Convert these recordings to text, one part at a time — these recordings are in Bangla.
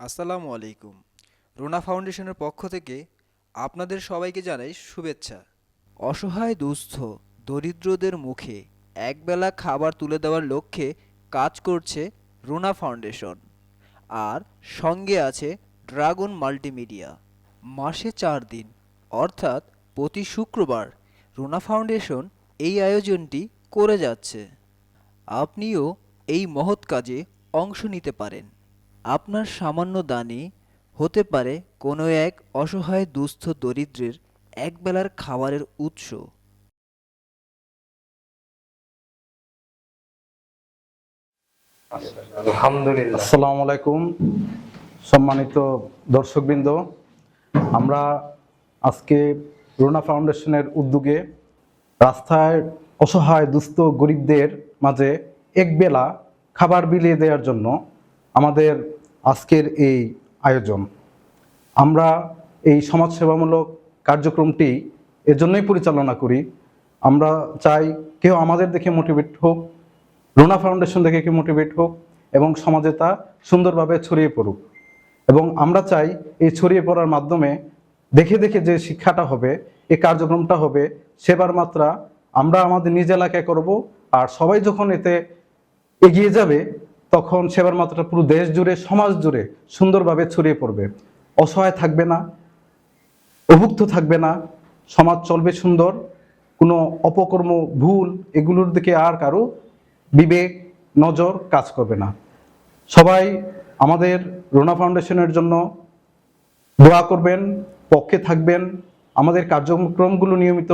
আসসালামু আলাইকুম। রোনা ফাউন্ডেশনের পক্ষ থেকে আপনাদের সবাইকে জানাই শুভেচ্ছা। অসহায় দুস্থ, দরিদ্রদের মুখে একবেলা খাবার তুলে দেওয়ার লক্ষ্যে কাজ করছে রোনা ফাউন্ডেশন আর সঙ্গে আছে ড্রাগন মাল্টিমিডিয়া। মাসে চার দিন, অর্থাৎ প্রতি শুক্রবার রোনা ফাউন্ডেশন এই আয়োজনটি করে যাচ্ছে। আপনিও এই মহৎ কাজে অংশ নিতে পারেন। আপনার সামান্য দানে হতে পারে কোনো এক অসহায় দুস্থ দরিদ্রের একবেলার খাবারের উৎস। আলহামদুলিল্লাহ। আসসালামু আলাইকুম। সম্মানিত দর্শকবৃন্দ আমরা আজকে রোনা ফাউন্ডেশনের উদ্যোগে রাস্তায় অসহায় দুস্থ গরিবদের মাঝে একবেলা খাবার বিলিয়ে দেওয়ার জন্য আমাদের আজকের এই আয়োজন। আমরা এই সমাজসেবামূলক কার্যক্রমটি এজন্যই পরিচালনা করি। আমরা চাই কেউ আমাদের দেখে মোটিভেট হোক, রোনা ফাউন্ডেশন দেখে কেউ মোটিভেট হোক এবং সমাজে তা সুন্দরভাবে ছড়িয়ে পড়ুক। এবং আমরা চাই এই ছড়িয়ে পড়ার মাধ্যমে দেখে দেখে যে শিক্ষাটা হবে এই কার্যক্রমটা হবে, সেবার মাত্রা আমরা আমাদের নিজ এলাকায় করব। আর সবাই যখন এতে এগিয়ে যাবে তখন সেবার মাত্রাটা পুরো দেশ জুড়ে, সমাজ জুড়ে সুন্দরভাবে ছড়িয়ে পড়বে। অসহায় থাকবে না, অভুক্ত থাকবে না, সমাজ চলবে সুন্দর, কোনো অপকর্ম, ভুল এগুলোর দিকে আর কারও বিবেক, নজর কাজ করবে না। সবাই আমাদের রোনা ফাউন্ডেশনের জন্য দোয়া করবেন, পক্ষে থাকবেন, আমাদের কার্যক্রমগুলো নিয়মিত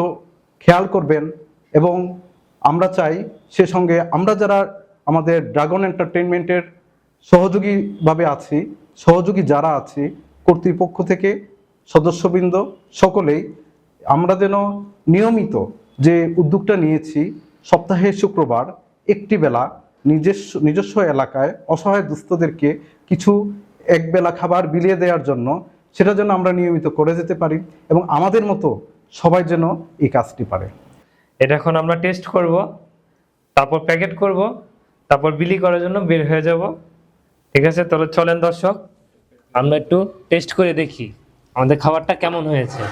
খেয়াল করবেন এবং আমরা চাই সে সঙ্গে আমরা যারা আমাদের ড্রাগন এন্টারটেনমেন্টের সহযোগীভাবে আছি, সহযোগী যারা আছি, কর্তৃপক্ষ থেকে, সদস্যবৃন্দ সকলেই, আমরা যেন নিয়মিত যে উদ্যোগটা নিয়েছি, সপ্তাহে শুক্রবার একটি বেলা নিজস্ব নিজস্ব এলাকায় অসহায় দুস্থদেরকে কিছু একবেলা খাবার বিলিয়ে দেওয়ার জন্য সেটা যেন আমরা নিয়মিত করে যেতে পারি এবং আমাদের মতো সবাই যেন এই কাজটি পারে। এটা এখন আমরা টেস্ট করব, তারপর প্যাকেট করব তারপর বিলি করার জন্য বের হয়ে যাব। ঠিক আছে? তাহলে চলেন দর্শক, আমরা একটু টেস্ট করে দেখি আমাদের খাবারটা কেমন হয়েছে।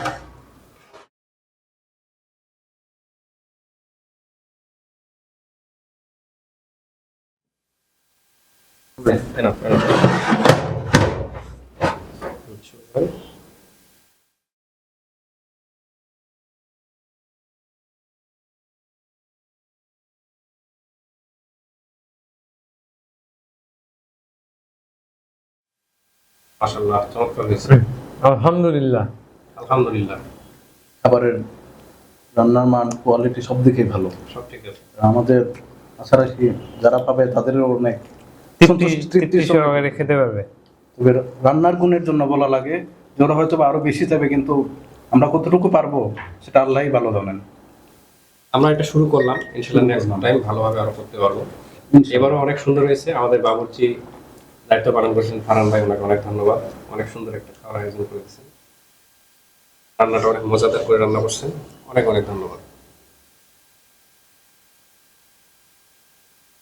মাশাআল্লাহ চমৎকার হয়েছে। আলহামদুলিল্লাহ। আলহামদুলিল্লাহ। খাবারের রান্নার মান কোয়ালিটি সব দিকেই ভালো। সব ঠিক আছে। আমাদের আশা রাখি যারা পাবে তাদেরও অনেক তৃপ্তি সন্তুষ্টি- তৃপ্তি তৃপ্তি সহকারে খেতে পারবে। তবে রান্নার গুণের জন্য বলা লাগে ওরা হয়তো বা আরও বেশি যাবে কিন্তু আমরা কতটুকু পারব সেটা আল্লাহই ভালো জানেন। আমরা এটা শুরু করলাম। ইনশাআল্লাহ নেক্সট টাইম ভালোভাবে আরও করতে পারব। এবারও অনেক সুন্দর হয়েছে। আমাদের বাবুর্চি দায়িত্ব পালন করেছেন ফারান ভাই ওনাকে অনেক ধন্যবাদ। অনেক সুন্দর একটা খাবার আয়োজন করেছেন। রান্নাটা অনেক মজাদার করে রান্না করছেন। অনেক অনেক ধন্যবাদ।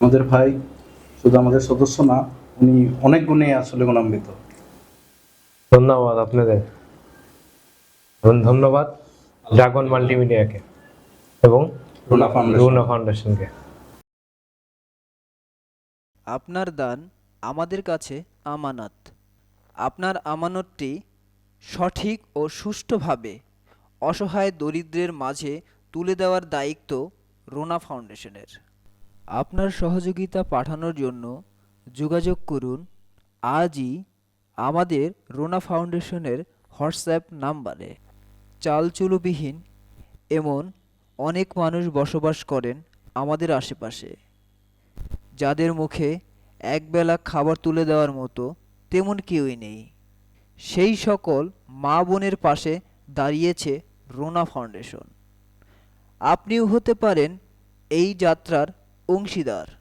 আমাদের ভাই শুধু আমাদের সদস্য না উনি অনেক গুণে আসলে গুণান্বিত। ধন্যবাদ আপনাদের। এবং ধন্যবাদ ড্রাগন মাল্টিমিডিয়াকে এবং রুনা ফাউন্ডেশনকে। আপনার দান আমাদের কাছে আমানত। আপনার আমানতটি সঠিক ও সুষ্ঠুভাবে অসহায় দরিদ্রের মাঝে তুলে দেওয়ার দায়িত্ব রোনা ফাউন্ডেশনের। আপনার সহযোগিতা পাঠানোর জন্য যোগাযোগ করুন। আজই আমাদের রোনা ফাউন্ডেশনের হোয়াটসঅ্যাপ নাম্বারে। চালচুলোবিহীন এমন অনেক মানুষ বসবাস করেন আমাদের আশেপাশে। যাদের মুখে একবেলা খাবার তুলে দেওয়ার মতো তেমন কেউই নেই। সেই সকল মা বোনের পাশে দাঁড়িয়েছে রোনা ফাউন্ডেশন। আপনিও হতে পারেন এই যাত্রার অংশীদার।